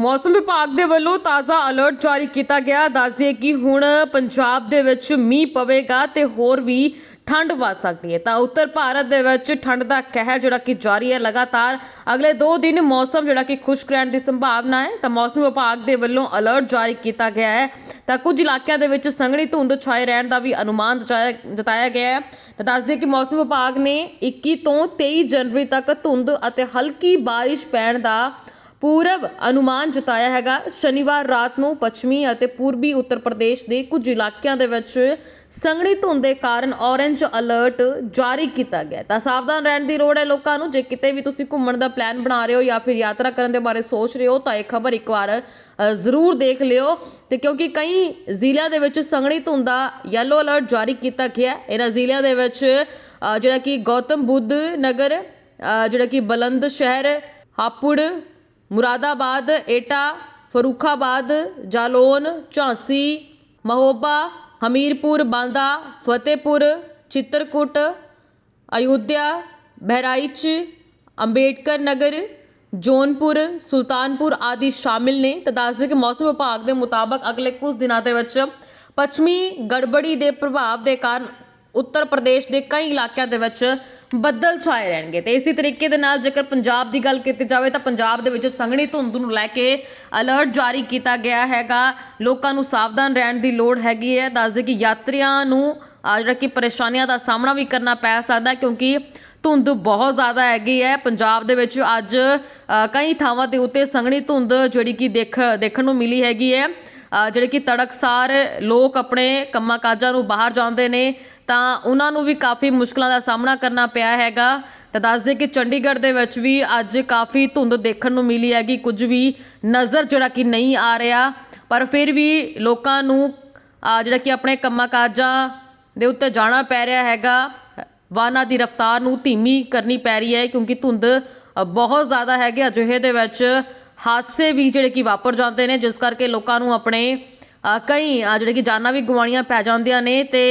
ਮੌਸਮ ਵਿਭਾਗ ਦੇ ਵੱਲੋਂ ਤਾਜ਼ਾ ਅਲਰਟ ਜਾਰੀ ਕੀਤਾ ਗਿਆ। ਦੱਸਦੇ ਕਿ ਹੁਣ ਪੰਜਾਬ ਦੇ ਵਿੱਚ ਮੀਂਹ ਪਵੇਗਾ ਤੇ ਹੋਰ ਵੀ ਠੰਡ ਵੱਧ ਸਕਦੀ ਹੈ। ਤਾਂ ਉੱਤਰ ਭਾਰਤ ਦੇ ਵਿੱਚ ਠੰਡ ਦਾ ਕਹਿਰ ਜਿਹੜਾ ਕਿ ਜਾਰੀ ਹੈ ਲਗਾਤਾਰ। ਅਗਲੇ 2 ਦਿਨ ਮੌਸਮ ਜਿਹੜਾ ਕਿ ਖੁਸ਼ਕ ਰਹਿਣ ਦੀ ਸੰਭਾਵਨਾ ਹੈ। ਤਾਂ ਮੌਸਮ ਵਿਭਾਗ ਦੇ ਵੱਲੋਂ ਅਲਰਟ ਜਾਰੀ ਕੀਤਾ ਗਿਆ ਹੈ। ਤਾਂ ਕੁਝ ਇਲਾਕਿਆਂ ਦੇ ਵਿੱਚ ਸੰਘਣੀ ਧੁੰਦ ਛਾਏ ਰਹਿਣ ਦਾ ਵੀ ਅਨੁਮਾਨ ਜਤਾਇਆ ਜਤਾਇਆ ਗਿਆ ਹੈ। ਤਾਂ ਦੱਸਦੇ ਕਿ ਮੌਸਮ ਵਿਭਾਗ ਨੇ 21 ਤੋਂ 23 ਜਨਵਰੀ ਤੱਕ ਧੁੰਦ ਅਤੇ ਹਲਕੀ ਬਾਰਿਸ਼ ਪੈਣ ਦਾ ਪੂਰਵ ਅਨੁਮਾਨ ਜਤਾਇਆ ਹੈਗਾ, ਸ਼ਨੀਵਾਰ ਰਾਤ ਨੂੰ ਪੱਛਮੀ ਅਤੇ ਪੂਰਬੀ ਉੱਤਰ ਪ੍ਰਦੇਸ਼ ਦੇ ਕੁਝ ਇਲਾਕਿਆਂ ਦੇ ਵਿੱਚ ਸੰਘਣੀ ਧੁੰਦ ਦੇ ਕਾਰਨ ਔਰੇਂਜ ਅਲਰਟ ਜਾਰੀ ਕੀਤਾ ਗਿਆ। ਤਾਂ ਸਾਵਧਾਨ ਰਹਿਣ ਦੀ ਲੋੜ ਹੈ ਲੋਕਾਂ ਨੂੰ। ਜੇ ਕਿਤੇ ਵੀ ਤੁਸੀਂ ਘੁੰਮਣ ਦਾ ਪਲਾਨ ਬਣਾ ਰਹੇ ਹੋ ਜਾਂ ਫਿਰ ਯਾਤਰਾ ਕਰਨ ਦੇ ਬਾਰੇ ਸੋਚ ਰਹੇ ਹੋ, ਤਾਂ ਇਹ ਖਬਰ ਇੱਕ ਵਾਰ ਜ਼ਰੂਰ ਦੇਖ ਲਿਓ। ਤੇ ਕਿਉਂਕਿ ਕਈ ਜ਼ਿਲ੍ਹਿਆਂ ਦੇ ਵਿੱਚ ਸੰਘਣੀ ਧੁੰਦ ਦਾ ਯੈਲੋ ਅਲਰਟ ਜਾਰੀ ਕੀਤਾ ਗਿਆ। ਇਹਨਾਂ ਜ਼ਿਲ੍ਹਿਆਂ ਦੇ ਵਿੱਚ ਜਿਹੜਾ ਕਿ ਗੌਤਮ ਬੁੱਧ ਨਗਰ ਜਿਹੜਾ ਕਿ ਬਲੰਦ ਸ਼ਹਿਰ, ਹਾਪੁੜ ਮੁਰਾਦਾਬਾਦ, ਏਟਾ, ਫਰੂਖਾਬਾਦ, ਜਾਲੌਨ, ਝਾਂਸੀ, ਮਹੋਬਾ, ਹਮੀਰਪੁਰ, ਬਾਂਦਾ, ਫਤਿਹਪੁਰ, ਚਿੱਤਰਕੂਟ, ਅਯੁੱਧਿਆ, ਬਹਿਰਾਈਚ, ਅੰਬੇਡਕਰ ਨਗਰ, ਜੌਨਪੁਰ, ਸੁਲਤਾਨਪੁਰ ਆਦਿ ਸ਼ਾਮਿਲ ਨੇ। ਤਾਂ ਦੱਸਦੇ ਕਿ ਮੌਸਮ ਵਿਭਾਗ ਦੇ ਮੁਤਾਬਕ ਅਗਲੇ ਕੁਝ ਦਿਨਾਂ ਦੇ ਵਿੱਚ ਪੱਛਮੀ ਗੜਬੜੀ ਦੇ ਪ੍ਰਭਾਵ ਦੇ ਕਾਰਨ ਉੱਤਰ ਪ੍ਰਦੇਸ਼ ਦੇ ਕਈ ਇਲਾਕਿਆਂ ਦੇ ਵਿੱਚ ਬੱਦਲ ਛਾਏ ਰਹਿਣਗੇ। ਤੇ ਇਸੇ ਤਰੀਕੇ ਦੇ ਨਾਲ ਜੇਕਰ ਪੰਜਾਬ ਦੀ ਗੱਲ ਕੀਤੀ ਜਾਵੇ ਤਾਂ ਪੰਜਾਬ ਦੇ ਵਿੱਚ ਸੰਘਣੀ ਧੁੰਦ ਨੂੰ ਲੈ ਕੇ ਅਲਰਟ ਜਾਰੀ ਕੀਤਾ ਗਿਆ ਹੈਗਾ। ਲੋਕਾਂ ਨੂੰ ਸਾਵਧਾਨ ਰਹਿਣ ਦੀ ਲੋੜ ਹੈਗੀ ਹੈ। ਦੱਸਦੇ ਕਿ ਯਾਤਰੀਆਂ ਨੂੰ ਜਿਹੜਾ ਕਿ ਪਰੇਸ਼ਾਨੀਆਂ ਦਾ ਸਾਹਮਣਾ ਵੀ ਕਰਨਾ ਪੈ ਸਕਦਾ ਕਿਉਂਕਿ ਧੁੰਦ ਬਹੁਤ ਜ਼ਿਆਦਾ ਹੈਗੀ ਹੈ। ਪੰਜਾਬ ਦੇ ਵਿੱਚ ਅੱਜ ਕਈ ਥਾਵਾਂ ਦੇ ਉੱਤੇ ਸੰਘਣੀ ਧੁੰਦ ਜਿਹੜੀ ਕਿ ਦੇਖ, ਦੇਖਣ ਨੂੰ ਮਿਲੀ ਹੈਗੀ ਹੈ। ਜਿਹੜੇ ਕਿ ਤੜਕਸਾਰ ਲੋਕ ਆਪਣੇ ਕੰਮਾਂ ਕਾਜਾਂ ਨੂੰ ਬਾਹਰ ਜਾਂਦੇ ਨੇ, ਤਾਂ ਉਹਨਾਂ ਨੂੰ ਵੀ ਕਾਫੀ ਮੁਸ਼ਕਿਲਾਂ ਦਾ ਸਾਹਮਣਾ ਕਰਨਾ ਪਿਆ ਹੈਗਾ। ਤਾਂ ਦੱਸਦੇ ਕਿ ਚੰਡੀਗੜ੍ਹ ਦੇ ਵਿੱਚ ਵੀ ਅੱਜ ਕਾਫੀ ਧੁੰਦ ਦੇਖਣ ਨੂੰ ਮਿਲੀ ਹੈਗੀ, ਕੁਝ ਵੀ ਨਜ਼ਰ ਜਿਹੜਾ ਕਿ ਨਹੀਂ ਆ ਰਿਹਾ। ਪਰ ਫਿਰ ਵੀ ਲੋਕਾਂ ਨੂੰ ਜਿਹੜਾ ਕਿ ਆਪਣੇ ਕੰਮਾਂ ਕਾਜਾਂ ਦੇ ਉੱਤੇ ਜਾਣਾ ਪੈ ਰਿਹਾ ਹੈਗਾ। ਵਾਹਨਾਂ ਦੀ ਰਫ਼ਤਾਰ ਨੂੰ ਧੀਮੀ ਕਰਨੀ ਪੈ ਰਹੀ ਹੈ, ਕਿਉਂਕਿ ਧੁੰਦ ਬਹੁਤ ਜ਼ਿਆਦਾ ਹੈਗੇ, ਅਜਿਹੇ ਦੇ ਵਿੱਚ ਹਾਦਸੇ ਵੀ ਜਿਹੜੇ ਕਿ ਵਾਪਰ ਜਾਂਦੇ ਨੇ, ਜਿਸ ਕਰਕੇ ਲੋਕਾਂ ਨੂੰ ਆਪਣੇ ਕਈ ਜਿਹੜੇ ਕਿ ਜਾਨਾਂ ਵੀ ਗਵਾਉਣੀਆਂ ਪੈ ਜਾਂਦੀਆਂ ਨੇ ਅਤੇ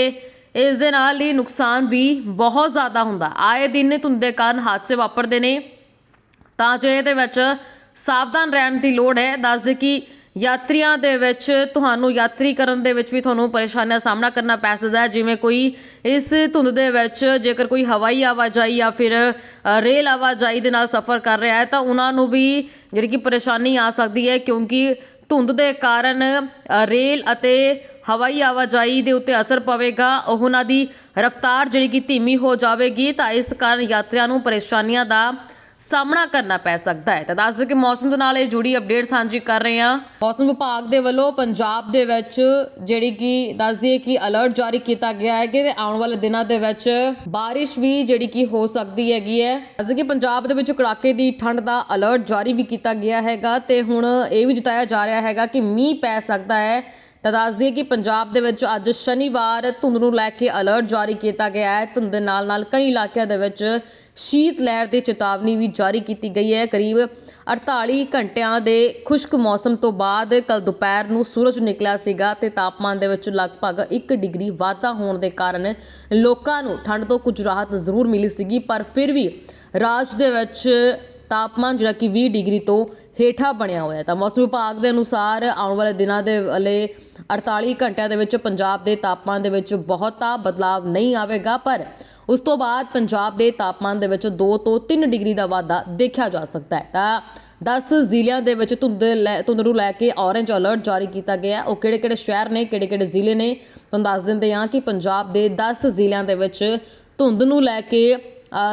ਇਸ ਦੇ ਨਾਲ ਹੀ ਨੁਕਸਾਨ ਵੀ ਬਹੁਤ ਜ਼ਿਆਦਾ ਹੁੰਦਾ। ਆਏ ਦਿਨ ਧੁੰਦ ਦੇ ਕਾਰਨ ਹਾਦਸੇ ਵਾਪਰਦੇ ਨੇ। ਤਾਂ ਅਜਿਹੇ ਇਹਦੇ ਵਿੱਚ ਸਾਵਧਾਨ ਰਹਿਣ ਦੀ ਲੋੜ ਹੈ, ਦੱਸਦੇ ਕਿ ਯਾਤਰੀਆਂ ਦੇ ਵਿੱਚ ਤੁਹਾਨੂੰ ਯਾਤਰੀ ਕਰਨ ਦੇ ਵਿੱਚ ਵੀ ਤੁਹਾਨੂੰ ਪਰੇਸ਼ਾਨੀਆਂ ਦਾ ਸਾਹਮਣਾ ਕਰਨਾ ਪੈ ਸਕਦਾ ਜਿਵੇਂ ਕੋਈ ਇਸ ਧੁੰਦ ਦੇ ਵਿੱਚ ਜੇਕਰ ਕੋਈ ਹਵਾਈ ਆਵਾਜਾਈ ਜਾਂ ਫਿਰ ਰੇਲ ਆਵਾਜਾਈ ਦੇ ਨਾਲ ਸਫ਼ਰ ਕਰ ਰਿਹਾ ਹੈ, ਤਾਂ ਉਹਨਾਂ ਨੂੰ ਵੀ ਜਿਹੜੀ ਕਿ ਪਰੇਸ਼ਾਨੀ ਆ ਸਕਦੀ ਹੈ, ਕਿਉਂਕਿ ਧੁੰਦ ਦੇ ਕਾਰਨ ਰੇਲ ਅਤੇ ਹਵਾਈ ਆਵਾਜਾਈ ਦੇ ਉੱਤੇ ਅਸਰ ਪਵੇਗਾ। ਉਹਨਾਂ ਦੀ ਰਫ਼ਤਾਰ ਜਿਹੜੀ ਕਿ ਧੀਮੀ ਹੋ ਜਾਵੇਗੀ, ਤਾਂ ਇਸ ਕਾਰਨ ਯਾਤਰੀਆਂ ਨੂੰ ਪਰੇਸ਼ਾਨੀਆਂ ਦਾ ਸਾਹਮਣਾ ਕਰਨਾ ਪੈ ਸਕਦਾ ਹੈ। ਤਾਂ ਦੱਸ ਦਿਓ ਕਿ ਮੌਸਮ ਦੇ ਨਾਲ ਇਹ ਜੁੜੀ ਅਪਡੇਟ ਸਾਂਝੀ ਕਰ ਰਹੇ ਹਾਂ। ਮੌਸਮ ਵਿਭਾਗ ਦੇ ਵੱਲੋਂ ਪੰਜਾਬ ਦੇ ਵਿੱਚ ਜਿਹੜੀ ਕਿ ਦੱਸ ਦਈਏ ਕਿ ਅਲਰਟ ਜਾਰੀ ਕੀਤਾ ਗਿਆ ਹੈ ਕਿ ਆਉਣ ਵਾਲੇ ਦਿਨਾਂ ਦੇ ਵਿੱਚ ਬਾਰਿਸ਼ ਵੀ ਜਿਹੜੀ ਕਿ ਹੋ ਸਕਦੀ ਹੈਗੀ ਹੈ। ਦੱਸ ਦਈਏ ਕਿ ਪੰਜਾਬ ਦੇ ਵਿੱਚ ਕੜਾਕੇ ਦੀ ਠੰਡ ਦਾ ਅਲਰਟ ਜਾਰੀ ਵੀ ਕੀਤਾ ਗਿਆ ਹੈਗਾ ਤੇ ਹੁਣ ਇਹ ਵੀ ਜਤਾਇਆ ਜਾ ਰਿਹਾ ਹੈਗਾ ਕਿ ਮੀਂਹ ਪੈ ਸਕਦਾ ਹੈ। ਤਾਂ ਦੱਸ ਦਈਏ ਕਿ ਪੰਜਾਬ ਦੇ ਵਿੱਚ ਅੱਜ ਸ਼ਨੀਵਾਰ ਧੁੰਦ ਨੂੰ ਲੈ ਕੇ ਅਲਰਟ ਜਾਰੀ ਕੀਤਾ ਗਿਆ ਹੈ। ਧੁੰਦ ਦੇ ਨਾਲ ਨਾਲ ਕਈ ਇਲਾਕਿਆਂ ਦੇ ਵਿੱਚ ਸ਼ੀਤ ਲਹਿਰ ਦੀ ਚੇਤਾਵਨੀ ਵੀ ਜਾਰੀ ਕੀਤੀ ਗਈ ਹੈ। ਕਰੀਬ 48 ਘੰਟਿਆਂ ਦੇ ਖੁਸ਼ਕ ਮੌਸਮ ਤੋਂ ਬਾਅਦ ਕੱਲ ਦੁਪਹਿਰ ਨੂੰ ਸੂਰਜ ਨਿਕਲਿਆ ਸੀਗਾ ਤੇ ਤਾਪਮਾਨ ਦੇ ਵਿੱਚ ਲਗਭਗ 1 ਡਿਗਰੀ ਵਾਧਾ ਹੋਣ ਦੇ ਕਾਰਨ ਲੋਕਾਂ ਨੂੰ ਠੰਡ ਤੋਂ ਕੁਝ ਰਾਹਤ ਜ਼ਰੂਰ ਮਿਲੀ ਸੀਗੀ, ਪਰ ਫਿਰ ਵੀ ਰਾਜ ਦੇ ਵਿੱਚ ਤਾਪਮਾਨ ਜਿਹੜਾ ਕਿ 20 ਡਿਗਰੀ ਤੋਂ ਹੇਠਾਂ ਬਣਿਆ ਹੋਇਆ ਤਾਂ ਮੌਸਮ ਵਿਭਾਗ ਦੇ ਅਨੁਸਾਰ ਆਉਣ ਵਾਲੇ ਦਿਨਾਂ ਦੇ ਵਾਲੇ 48 ਘੰਟਿਆਂ ਦੇ ਵਿੱਚ ਪੰਜਾਬ ਦੇ ਤਾਪਮਾਨ ਦੇ ਵਿੱਚ ਬਹੁਤਾ ਬਦਲਾਵ ਨਹੀਂ ਆਵੇਗਾ, ਪਰ ਉਸ ਤੋਂ ਬਾਅਦ ਪੰਜਾਬ ਦੇ ਤਾਪਮਾਨ ਦੇ ਵਿੱਚ 2 ਤੋਂ 3 ਡਿਗਰੀ ਦਾ ਵਾਧਾ ਦੇਖਿਆ ਜਾ ਸਕਦਾ ਹੈ। ਤਾਂ 10 ਜ਼ਿਲ੍ਹਿਆਂ ਦੇ ਵਿੱਚ ਧੁੰਦ ਲੈ- ਧੁੰਦ ਨੂੰ ਲੈ ਕੇ ਔਰੇਂਜ ਅਲਰਟ ਜਾਰੀ ਕੀਤਾ ਗਿਆ ਉਹ ਕਿਹੜੇ-ਕਿਹੜੇ ਸ਼ਹਿਰ ਨੇ, ਕਿਹੜੇ-ਕਿਹੜੇ ਜ਼ਿਲ੍ਹੇ ਨੇ? ਤੁਹਾਨੂੰ ਦੱਸ ਦਿੰਦੇ ਹਾਂ ਕਿ ਪੰਜਾਬ ਦੇ 10 ਜ਼ਿਲ੍ਹਿਆਂ ਦੇ ਵਿੱਚ ਧੁੰਦ ਨੂੰ ਲੈ ਕੇ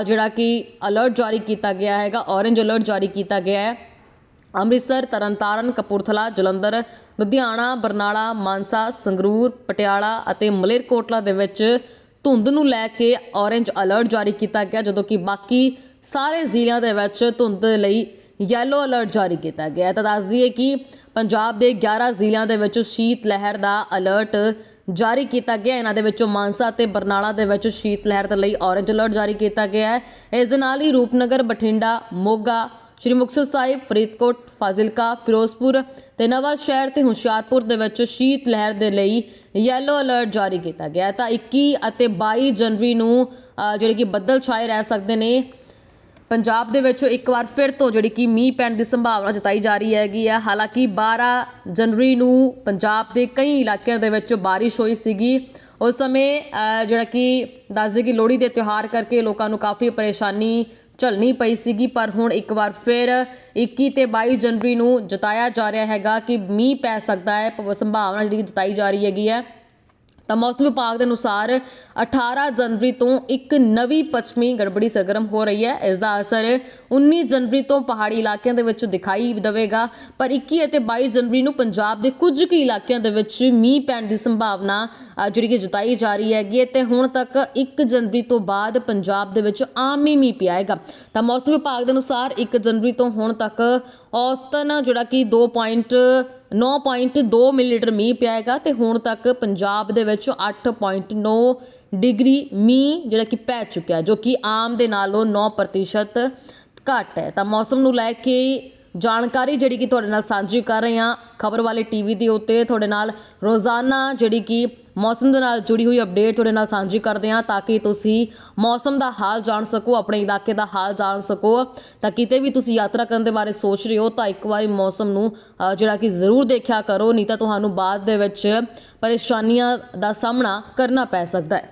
ਜਿਹੜਾ ਕਿ ਅਲਰਟ ਜਾਰੀ ਕੀਤਾ ਗਿਆ ਹੈਗਾ ਔਰੇਂਜ ਅਲਰਟ ਜਾਰੀ ਕੀਤਾ ਗਿਆ ਹੈ। ਅੰਮ੍ਰਿਤਸਰ, ਤਰਨਤਾਰਨ, ਕਪੂਰਥਲਾ, ਜਲੰਧਰ, ਲੁਧਿਆਣਾ, ਬਰਨਾਲਾ, ਮਾਨਸਾ, ਸੰਗਰੂਰ, ਪਟਿਆਲਾ ਅਤੇ ਮਲੇਰਕੋਟਲਾ ਦੇ ਵਿੱਚ ਧੁੰਦ ਨੂੰ ਲੈ ਕੇ ਔਰੇਂਜ ਅਲਰਟ ਜਾਰੀ ਕੀਤਾ ਗਿਆ, ਜਦੋਂ ਕਿ ਬਾਕੀ ਸਾਰੇ ਜ਼ਿਲ੍ਹਿਆਂ ਦੇ ਵਿੱਚ ਧੁੰਦ ਲਈ ਯੈਲੋ ਅਲਰਟ ਜਾਰੀ ਕੀਤਾ ਗਿਆ। ਤਾਂ ਦੱਸ ਦਈਏ ਕਿ ਪੰਜਾਬ ਦੇ 11 ਜ਼ਿਲ੍ਹਿਆਂ ਦੇ ਵਿੱਚ ਸ਼ੀਤ ਲਹਿਰ ਦਾ ਅਲਰਟ ਜਾਰੀ ਕੀਤਾ ਗਿਆ। ਇਹਨਾਂ ਦੇ ਵਿੱਚੋਂ ਮਾਨਸਾ ਅਤੇ ਬਰਨਾਲਾ ਦੇ ਵਿੱਚ ਸ਼ੀਤ ਲਹਿਰ ਦੇ ਲਈ ਔਰੇਂਜ ਅਲਰਟ ਜਾਰੀ ਕੀਤਾ ਗਿਆ ਹੈ। ਇਸ ਦੇ ਨਾਲ ਹੀ ਰੂਪਨਗਰ, ਬਠਿੰਡਾ, ਮੋਗਾ ਸ਼੍ਰੀ ਮੁਕਤਸਰ ਸਾਹਿਬ ਫਰੀਦਕੋਟ ਫਾਜ਼ਿਲਕਾ ਫਿਰੋਜ਼ਪੁਰ ਤੇ ਨਵਾਂ ਸ਼ਹਿਰ ਤੇ ਹੁਸ਼ਿਆਰਪੁਰ ਦੇ ਵਿੱਚ ਸ਼ੀਤ ਲਹਿਰ ਦੇ ਲਈ ਯੈਲੋ ਅਲਰਟ ਜਾਰੀ ਕੀਤਾ ਗਿਆ ਤਾਂ 21 ਅਤੇ 22 ਜਨਵਰੀ ਨੂੰ ਅ, ਜਿਹੜੇ ਕਿ ਬੱਦਲ ਛਾਏ ਰਹਿ ਸਕਦੇ ਨੇ ਪੰਜਾਬ ਦੇ ਵਿੱਚ ਇੱਕ ਵਾਰ ਫਿਰ ਤੋਂ ਜਿਹੜੀ ਕਿ ਮੀਂਹ ਪੈਣ ਦੀ ਸੰਭਾਵਨਾ ਜਤਾਈ ਜਾ ਰਹੀ ਹੈਗੀ ਹੈ। ਹਾਲਾਂਕਿ 12 ਜਨਵਰੀ ਨੂੰ ਪੰਜਾਬ ਦੇ ਕਈ ਇਲਾਕਿਆਂ ਦੇ ਵਿੱਚ ਬਾਰਿਸ਼ ਹੋਈ ਸੀਗੀ। ਉਸ ਸਮੇਂ ਜਿਹੜਾ ਕਿ ਦੱਸਦੇ ਕਿ ਲੋਹੜੀ ਦੇ ਤਿਉਹਾਰ ਕਰਕੇ ਲੋਕਾਂ ਨੂੰ ਕਾਫੀ ਪਰੇਸ਼ਾਨੀ ਝੱਲਣੀ ਪਈ ਸੀਗੀ, ਪਰ ਹੁਣ ਇੱਕ ਵਾਰ ਫਿਰ ਇੱਕੀ ਅਤੇ ਬਾਈ ਜਨਵਰੀ ਨੂੰ ਜਤਾਇਆ ਜਾ ਰਿਹਾ ਹੈਗਾ ਕਿ ਮੀਂਹ ਪੈ ਸਕਦਾ ਹੈ ਪ- ਸੰਭਾਵਨਾ ਜਿਹੜੀ ਜਤਾਈ ਜਾ ਰਹੀ ਹੈਗੀ ਹੈ। ਤਾਂ ਮੌਸਮ ਵਿਭਾਗ ਦੇ ਅਨੁਸਾਰ 18 ਜਨਵਰੀ ਤੋਂ ਇੱਕ ਨਵੀਂ ਪੱਛਮੀ ਗੜਬੜੀ ਸਰਗਰਮ ਹੋ ਰਹੀ ਹੈ। ਇਸ ਦਾ ਅਸਰ 19 ਜਨਵਰੀ ਤੋਂ ਪਹਾੜੀ ਇਲਾਕਿਆਂ ਦੇ ਵਿੱਚ ਦਿਖਾਈ ਦੇਵੇਗਾ। ਪਰ 21 ਅਤੇ 22 ਜਨਵਰੀ ਨੂੰ ਪੰਜਾਬ ਦੇ ਕੁਝ ਕੁ ਇਲਾਕਿਆਂ ਦੇ ਵਿੱਚ ਮੀਂਹ ਪੈਣ ਦੀ ਸੰਭਾਵਨਾ ਜਿਹੜੀ ਕਿ ਜਤਾਈ ਜਾ ਰਹੀ ਹੈਗੀ ਹੈ ਤੇ ਹੁਣ ਤੱਕ 1 ਜਨਵਰੀ ਤੋਂ ਬਾਅਦ ਪੰਜਾਬ ਦੇ ਵਿੱਚ ਆਮ ਹੀ ਮੀਂਹ ਪਿਆਏਗਾ ਤਾਂ ਮੌਸਮ ਵਿਭਾਗ ਦੇ ਅਨੁਸਾਰ 1 ਜਨਵਰੀ ਤੋਂ ਹੁਣ ਤੱਕ ਔਸਤਨ, ਜਿਹੜਾ ਕਿ 2.9.2 ਮਿਲੀਲੀਟਰ ਮੀਂਹ ਪਿਆ ਹੈਗਾ ਅਤੇ ਹੁਣ ਤੱਕ ਪੰਜਾਬ ਦੇ ਵਿੱਚ 8.9 ਡਿਗਰੀ ਮੀਂਹ ਜਿਹੜਾ ਕਿ ਪੈ ਚੁੱਕਿਆ ਜੋ ਕਿ ਆਮ ਦੇ ਨਾਲੋਂ ਨੌ ਪ੍ਰਤੀਸ਼ਤ ਘੱਟ ਹੈ। ਤਾਂ ਮੌਸਮ ਨੂੰ ਲੈ ਕੇ ਜਾਣਕਾਰੀ ਜਿਹੜੀ ਕਿ ਤੁਹਾਡੇ ਨਾਲ ਸਾਂਝੀ ਕਰ ਰਹੇ ਹਾਂ। ਖਬਰ ਵਾਲੇ ਟੀਵੀ ਦੇ ਉੱਤੇ ਤੁਹਾਡੇ ਨਾਲ ਰੋਜ਼ਾਨਾ ਜਿਹੜੀ ਕਿ ਮੌਸਮ ਦੇ ਨਾਲ ਜੁੜੀ ਹੋਈ ਅਪਡੇਟ ਤੁਹਾਡੇ ਨਾਲ ਸਾਂਝੀ ਕਰਦੇ ਹਾਂ ਤਾਂ ਕਿ ਤੁਸੀਂ ਮੌਸਮ ਦਾ ਹਾਲ ਜਾਣ ਸਕੋ ਆਪਣੇ ਇਲਾਕੇ ਦਾ ਹਾਲ ਜਾਣ ਸਕੋ। ਤਾਂ ਕਿਤੇ ਵੀ ਤੁਸੀਂ ਯਾਤਰਾ ਕਰਨ ਦੇ ਬਾਰੇ ਸੋਚ ਰਹੇ ਹੋ ਤਾਂ ਇੱਕ ਵਾਰੀ ਮੌਸਮ ਨੂੰ ਅ, ਜਿਹੜਾ ਕਿ ਜ਼ਰੂਰ ਦੇਖਿਆ ਕਰੋ ਨਹੀਂ ਤਾਂ ਤੁਹਾਨੂੰ ਬਾਅਦ ਦੇ ਵਿੱਚ ਪਰੇਸ਼ਾਨੀਆਂ ਦਾ ਸਾਹਮਣਾ ਕਰਨਾ ਪੈ ਸਕਦਾ ਹੈ।